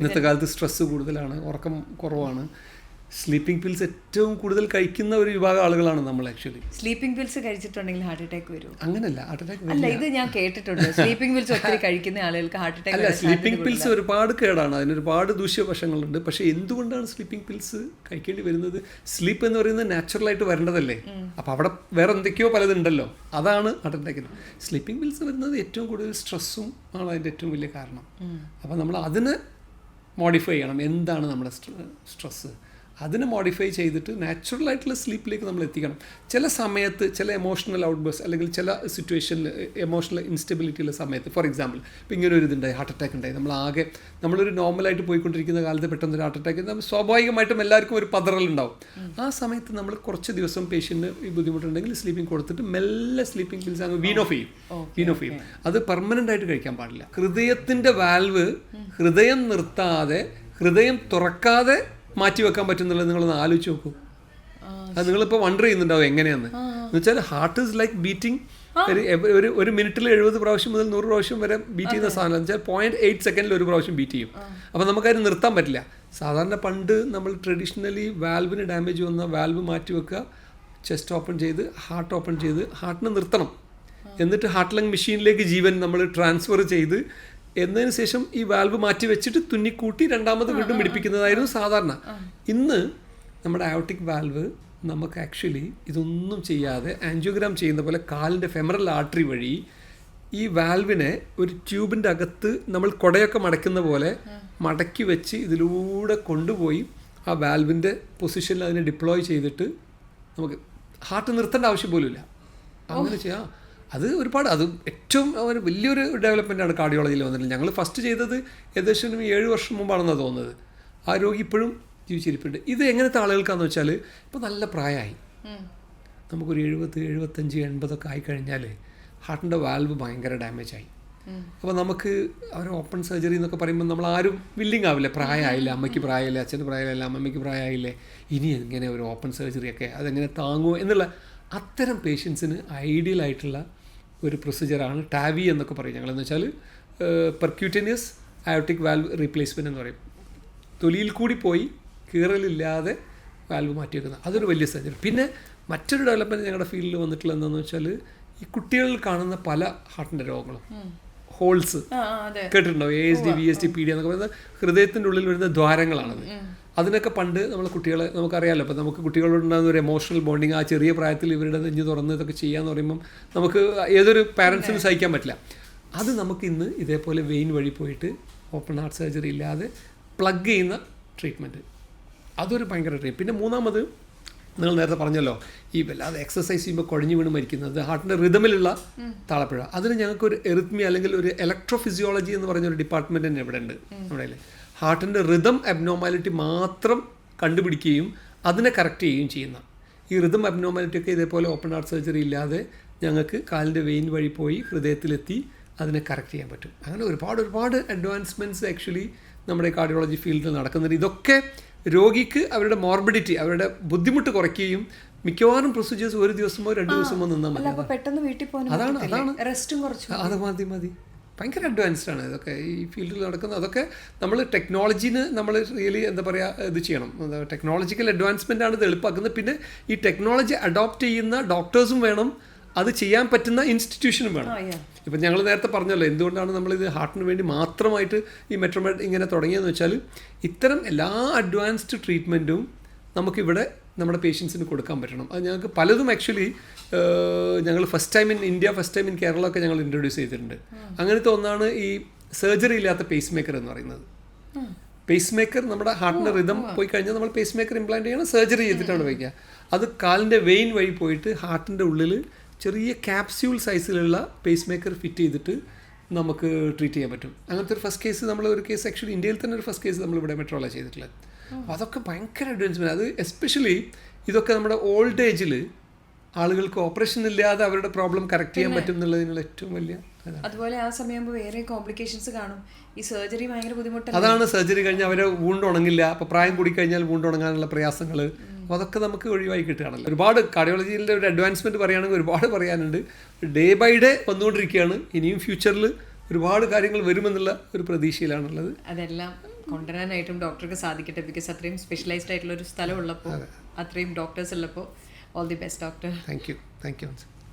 ഇന്നത്തെ കാലത്ത് സ്ട്രെസ്സ് കൂടുതലാണ് ഉറക്കം കുറവാണ്. സ്ലീപ്പിംഗ് പിൽസ് ഏറ്റവും കൂടുതൽ കഴിക്കുന്ന ഒരു വിഭാഗം ആളുകളാണ് നമ്മൾ ആക്ച്വലി സ്ലീപ്പിംഗ് പിൽസ് കഴിച്ചിട്ടുണ്ടെങ്കിൽ ഹാർട്ട് അറ്റാക്ക് വരും. അങ്ങനല്ല ഹാർട്ട് അറ്റാക്ക് അല്ല ഇത് ഞാൻ കേട്ടിട്ടുണ്ട്. സ്ലീപ്പിംഗ് പിൽസ് ഒത്തിരി കഴിക്കുന്ന ആളുകൾക്ക് ഹാർട്ട് അറ്റാക്ക് അല്ല സ്ലീപ്പിംഗ് പിൽസ് ഒരുപാട് കേടാണ്. അതിന് ഒരുപാട് ദൂഷ്യവശങ്ങളുണ്ട്. പക്ഷെ എന്തുകൊണ്ടാണ് സ്ലീപ്പിംഗ് പിൽസ് കഴിക്കേണ്ടി വരുന്നത്? സ്ലീപ്പ് എന്ന് പറയുന്നത് നാച്ചുറലായിട്ട് വരേണ്ടതല്ലേ? അപ്പോൾ അവിടെ വേറെ എന്തൊക്കെയോ പലതുണ്ടല്ലോ അതാണ് ഹാർട്ട് അറ്റാക്കിന് സ്ലീപ്പിംഗ് പിൽസ് വരുന്നത് ഏറ്റവും കൂടുതൽ സ്ട്രെസ്സും ആണ് അതിന്റെ ഏറ്റവും വലിയ കാരണം. അപ്പോൾ നമ്മൾ അതിന് മോഡിഫൈ ചെയ്യണം. എന്താണ് നമ്മുടെ സ്ട്രെസ്സ്? അതിനെ മോഡിഫൈ ചെയ്തിട്ട് നാച്ചുറൽ ആയിട്ടുള്ള സ്ലീപ്പിലേക്ക് നമ്മൾ എത്തിക്കണം. ചില സമയത്ത് ചില എമോഷണൽ ഔട്ട്ബേഴ്സ് അല്ലെങ്കിൽ ചില സിറ്റുവേഷനിൽ എമോഷണൽ ഇൻസ്റ്റബിലിറ്റിയുള്ള സമയത്ത് ഫോർ എക്സാമ്പിൾ ഇപ്പോൾ ഇങ്ങനെ ഒരു ഇതുണ്ടായി ഹാർട്ട് അറ്റാക്ക് ഉണ്ടായി. നമ്മൾ ആകെ നമ്മളൊരു നോർമലായിട്ട് പോയിക്കൊണ്ടിരിക്കുന്ന കാലത്ത് പെട്ടെന്ന് ഒരു ഹാർട്ട് അറ്റാക്ക് നമ്മൾ സ്വാഭാവികമായിട്ടും എല്ലാവർക്കും ഒരു പതറലുണ്ടാവും ആ സമയത്ത് നമ്മൾ കുറച്ച് ദിവസം പേഷ്യന്റിന് ഈ ബുദ്ധിമുട്ടുണ്ടെങ്കിൽ സ്ലീപ്പിംഗ് കൊടുത്തിട്ട് മെല്ലെ സ്ലീപ്പിംഗ് പിൽസ് അങ്ങ് വീൻ ഓഫ് ചെയ്യും വീൻ ഓഫ് ചെയ്യും അത് പെർമനന്റ് ആയിട്ട് കഴിക്കാൻ പാടില്ല. ഹൃദയത്തിന്റെ വാൽവ് ഹൃദയം നിർത്താതെ ഹൃദയം തുറക്കാതെ മാറ്റി വെക്കാൻ പറ്റുന്നുള്ളത് നിങ്ങളൊന്ന് ആലോചിച്ച് നോക്കൂ. അത് നിങ്ങളിപ്പോൾ വണ്ടർ ചെയ്യുന്നുണ്ടാവും എങ്ങനെയാന്ന്. എന്ന് വെച്ചാൽ ഹാർട്ട് ഇസ് ലൈക്ക് ബീറ്റിംഗ് ഒരു ഒരു മിനിറ്റിൽ എഴുപത് പ്രാവശ്യം മുതൽ നൂറ് പ്രാവശ്യം വരെ ബീറ്റ് ചെയ്യുന്ന സാധനം വെച്ചാൽ പോയിന്റ് എയ്റ്റ് സെക്കൻഡിൽ ഒരു പ്രാവശ്യം ബീറ്റ് ചെയ്യും. അപ്പോൾ നമുക്കതിന് നിർത്താൻ പറ്റില്ല. സാധാരണ പണ്ട് നമ്മൾ ട്രഡീഷണലി വാൽവിന് ഡാമേജ് വന്ന വാൽവ് മാറ്റി വെക്കുക ചെസ്റ്റ് ഓപ്പൺ ചെയ്ത് ഹാർട്ട് ഓപ്പൺ ചെയ്ത് ഹാർട്ടിനെ നിർത്തണം. എന്നിട്ട് ഹാർട്ട് ലങ് മെഷീനിലേക്ക് ജീവൻ നമ്മൾ ട്രാൻസ്ഫർ ചെയ്ത് എന്നതിന് ശേഷം ഈ വാൽവ് മാറ്റി വെച്ചിട്ട് തുന്നിക്കൂട്ടി രണ്ടാമത് വീണ്ടും പിടിപ്പിക്കുന്നതായിരുന്നു സാധാരണ. ഇന്ന് നമ്മുടെ ആയോട്ടിക് വാൽവ് നമുക്ക് ആക്ച്വലി ഇതൊന്നും ചെയ്യാതെ ആൻജിയോഗ്രാം ചെയ്യുന്ന പോലെ കാലിന്റെ ഫെമറൽ ആർട്ടറി വഴി ഈ വാൽവിനെ ഒരു ട്യൂബിന്റെ അകത്ത് നമ്മൾ കുടയൊക്കെ മടക്കുന്ന പോലെ മടക്കി വെച്ച് ഇതിലൂടെ കൊണ്ടുപോയി ആ വാൽവിന്റെ പൊസിഷനിൽ അതിനെ ഡിപ്ലോയ് ചെയ്തിട്ട് നമുക്ക് ഹാർട്ട് നിർത്തേണ്ട ആവശ്യം പോലുമില്ല. അങ്ങനെ ചെയ്യാം. അത് ഒരുപാട് അത് ഏറ്റവും ഒരു വലിയൊരു ഡെവലപ്മെന്റ് ആണ് കാർഡിയോളജിയിൽ വന്നിട്ടുള്ളത്. ഞങ്ങൾ ഫസ്റ്റ് ചെയ്തത് ഏകദേശം ഏഴ് വർഷം മുമ്പാണെന്നാണ് തോന്നുന്നത്. ആ രോഗി ഇപ്പോഴും ജീവിച്ചിരിപ്പുണ്ട്. ഇത് എങ്ങനത്തെ ആളുകൾക്കാന്ന് വെച്ചാൽ ഇപ്പോൾ നല്ല പ്രായമായി നമുക്കൊരു എഴുപത് എഴുപത്തഞ്ച് എൺപതൊക്കെ ആയിക്കഴിഞ്ഞാൽ ഹാർട്ടിന്റെ വാൽവ് ഭയങ്കര ഡാമേജ് ആയി. അപ്പോൾ നമുക്ക് അവർ ഓപ്പൺ സർജറി എന്നൊക്കെ പറയുമ്പോൾ നമ്മൾ ആരും വില്ലിങ് ആവില്ല. പ്രായമായില്ല അമ്മയ്ക്ക് പ്രായമില്ല അച്ഛന് പ്രായമില്ല അമ്മയ്ക്ക് പ്രായമായില്ലേ ഇനി എങ്ങനെ ഒരു ഓപ്പൺ സർജറി ഒക്കെ അതെങ്ങനെ താങ്ങുമോ എന്നുള്ള അത്തരം പേഷ്യൻസിന് ഐഡിയൽ ആയിട്ടുള്ള ഒരു പ്രൊസീജിയറാണ് ടാവി എന്നൊക്കെ പറയും ഞങ്ങളെന്ന് വെച്ചാൽ പെർക്യൂട്ടിനിയസ് അയോട്ടിക് വാൽവ് റീപ്ലേസ്മെന്റ് എന്ന് പറയും. തൊലിയിൽ കൂടി പോയി കീറലില്ലാതെ വാൽവ് മാറ്റി വെക്കുന്നത് അതൊരു വലിയ സർജറി പിന്നെ മറ്റൊരു ഡെവലപ്മെന്റ് ഞങ്ങളുടെ ഫീൽഡിൽ വന്നിട്ടുള്ള എന്താണെന്ന് വെച്ചാൽ ഈ കുട്ടികളിൽ കാണുന്ന പല ഹാർട്ടിന്റെ രോഗങ്ങളും. ഹോൾസ് കേട്ടിട്ടുണ്ടോ? A S D B S D P D എന്നൊക്കെ പറയുന്നത് ഹൃദയത്തിന്റെ ഉള്ളിൽ വരുന്ന ദ്വാരങ്ങളാണത്. അതിനൊക്കെ പണ്ട് നമ്മൾ കുട്ടികളെ നമുക്കറിയാമല്ലോ അപ്പോൾ നമുക്ക് കുട്ടികളോടുണ്ടാകുന്ന ഒരു എമോഷണൽ ബോണ്ടിങ് ആ ചെറിയ പ്രായത്തിൽ ഇവരുടെ നെഞ്ഞ് തുറന്ന് ഇതൊക്കെ ചെയ്യാന്ന് പറയുമ്പം നമുക്ക് ഏതൊരു പാരൻസിനും സഹിക്കാൻ പറ്റില്ല. അത് നമുക്ക് ഇന്ന് ഇതേപോലെ വെയിൻ വഴി പോയിട്ട് ഓപ്പൺ ഹാർട്ട് സർജറി ഇല്ലാതെ പ്ലഗ് ചെയ്യുന്ന ട്രീറ്റ്മെന്റ് അതൊരു ഭയങ്കര ട്രീറ്റ് പിന്നെ മൂന്നാമത് നിങ്ങൾ നേരത്തെ പറഞ്ഞല്ലോ ഈ വല്ലാതെ എക്സസൈസ് ചെയ്യുമ്പോൾ കുഴഞ്ഞു വീണ് മരിക്കുന്നത് ഹാർട്ടിന്റെ റിതമിലുള്ള താളപ്പിഴ. അതിന് ഞങ്ങൾക്ക് ഒരു എറിത്മി അല്ലെങ്കിൽ ഒരു ഇലക്ട്രോഫിസിയോളജി എന്ന് പറഞ്ഞ ഒരു ഡിപ്പാർട്ട്മെന്റ് തന്നെ ഇവിടെ ഉണ്ട് നമ്മുടെ ഹാർട്ടിന്റെ റിതം അബ്നോമാലിറ്റി മാത്രം കണ്ടുപിടിക്കുകയും അതിനെ കറക്റ്റ് ചെയ്യുകയും ചെയ്യുന്ന. ഈ റിതം അബ്നോമാലിറ്റി ഒക്കെ ഇതേപോലെ ഓപ്പൺ ഹാർട്ട് സർജറി ഇല്ലാതെ ഞങ്ങൾക്ക് കാലിന്റെ വെയിൻ വഴി പോയി ഹൃദയത്തിലെത്തി അതിനെ കറക്റ്റ് ചെയ്യാൻ പറ്റും. അങ്ങനെ ഒരുപാട് ഒരുപാട് അഡ്വാൻസ്മെന്റ്സ് ആക്ച്വലി നമ്മുടെ കാർഡിയോളജി ഫീൽഡിൽ നടക്കുന്നുണ്ട്. ഇതൊക്കെ രോഗിക്ക് അവരുടെ മോർബിഡിറ്റി അവരുടെ ബുദ്ധിമുട്ട് കുറയ്ക്കുകയും മിക്കവാറും പ്രൊസീജിയേഴ്സ് ഒരു ദിവസമോ രണ്ട് ദിവസമോ നിന്നാൽ മതി. അതാണ്, അതാണ്. റെസ്റ്റും കുറച്ചു അത് മതി മതി. ഭയങ്കര അഡ്വാൻസ്ഡ് ആണ്. ഇതൊക്കെ ഈ ഫീൽഡിൽ നടക്കുന്ന അതൊക്കെ നമ്മൾ ടെക്നോളജീന് നമ്മൾ റിയലി എന്താ പറയുക ഇത് ചെയ്യണം. ടെക്നോളജിക്കൽ അഡ്വാൻസ്മെന്റ് ആണ് ഇത് എളുപ്പമാക്കുന്നത് പിന്നെ ഈ ടെക്നോളജി അഡോപ്റ്റ് ചെയ്യുന്ന ഡോക്ടേഴ്സും വേണം. അത് ചെയ്യാൻ പറ്റുന്ന ഇൻസ്റ്റിറ്റ്യൂഷനും വേണം. ഇപ്പം ഞങ്ങൾ നേരത്തെ പറഞ്ഞല്ലോ എന്തുകൊണ്ടാണ് നമ്മൾ ഇത് ഹാർട്ടിന് വേണ്ടി മാത്രമായിട്ട് ഈ മെട്രോമെഡ് ഇങ്ങനെ തുടങ്ങിയതെന്ന് വെച്ചാൽ ഇത്തരം എല്ലാ അഡ്വാൻസ്ഡ് ട്രീറ്റ്മെന്റും നമുക്കിവിടെ നമ്മുടെ പേഷ്യൻസിന് കൊടുക്കാൻ പറ്റണം. അത് ഞങ്ങൾക്ക് പലതും ആക്ച്വലി ഞങ്ങൾ first time in India first time in Kerala ഒക്കെ ഞങ്ങൾ ഇൻട്രൊഡ്യൂസ് ചെയ്തിട്ടുണ്ട്. അങ്ങനത്തെ ഒന്നാണ് ഈ സർജറി ഇല്ലാത്ത പേസ് മേക്കർ എന്ന് പറയുന്നത്. പേസ് മേക്കർ നമ്മുടെ ഹാർട്ടിന്റെ റിതം പോയി കഴിഞ്ഞാൽ നമ്മൾ പേസ് മേക്കർ ഇംപ്ലാന്റ് ചെയ്യണം സർജറി ചെയ്തിട്ടാണ് വയ്ക്കുക. അത് കാലിന്റെ വെയിൻ വഴി പോയിട്ട് ഹാർട്ടിന്റെ ഉള്ളിൽ ചെറിയ ക്യാപ്സ്യൂൾ സൈസിലുള്ള പേസ് മേക്കർ ഫിറ്റ് ചെയ്തിട്ട് നമുക്ക് ട്രീറ്റ് ചെയ്യാൻ പറ്റും. അങ്ങനത്തെ ഒരു ഫസ്റ്റ് കേസ് നമ്മൾ ഒരു കേസ് ആക്ച്വലി ഇന്ത്യയിൽ തന്നെ ഒരു ഫസ്റ്റ് കേസ് നമ്മൾ ഇവിടെ മെട്രോള ചെയ്തിട്ടുള്ളത്. അപ്പോൾ അതൊക്കെ ഭയങ്കര അഡ്വാൻസ്മെന്റ് അത് എസ്പെഷ്യലി ഇതൊക്കെ നമ്മുടെ ഓൾഡ് ഏജിൽ ആളുകൾക്ക് ഓപ്പറേഷൻ ഇല്ലാതെ അവരുടെ പ്രോബ്ലം കറക്റ്റ് ചെയ്യാൻ പറ്റും എന്നുള്ളതിനുള്ള ഏറ്റവും വലിയ അതുപോലെ ആ സമയം വേറെ കോംപ്ലിക്കേഷൻസ് കാണും. ഈ സർജറി ഭയങ്കര ബുദ്ധിമുട്ടാണ് അതാണ് സർജറി കഴിഞ്ഞാൽ അവരെ വൂണ്ട് ഉണങ്ങില്ല. അപ്പോൾ പ്രായം കൂടി കഴിഞ്ഞാൽ വൂണ്ട് ഉണങ്ങാനുള്ള പ്രയാസങ്ങൾ അപ്പോൾ അതൊക്കെ നമുക്ക് ഒഴിവായി കിട്ടുകയാണല്ലോ. ഒരുപാട് കാർഡിയോളജിയിലെ ഒരു അഡ്വാൻസ്മെന്റ് പറയുകയാണെങ്കിൽ ഒരുപാട് പറയാനുണ്ട്. ഡേ ബൈ ഡേ വന്നുകൊണ്ടിരിക്കുകയാണ്. ഇനിയും ഫ്യൂച്ചറിൽ ഒരുപാട് കാര്യങ്ങൾ വരുമെന്നുള്ള ഒരു പ്രതീക്ഷയിലാണുള്ളത്. അതെല്ലാം കൊണ്ടുവരാനായിട്ടും ഡോക്ടർക്ക് സാധിക്കട്ടെ ബിക്കോസ് അത്രയും സ്പെഷ്യലൈസ്ഡ് ആയിട്ടുള്ള ഒരു സ്ഥലം ഉള്ളപ്പോൾ അത്രയും ഡോക്ടേഴ്സ് ഉള്ളപ്പോൾ all the best doctor thank you thank you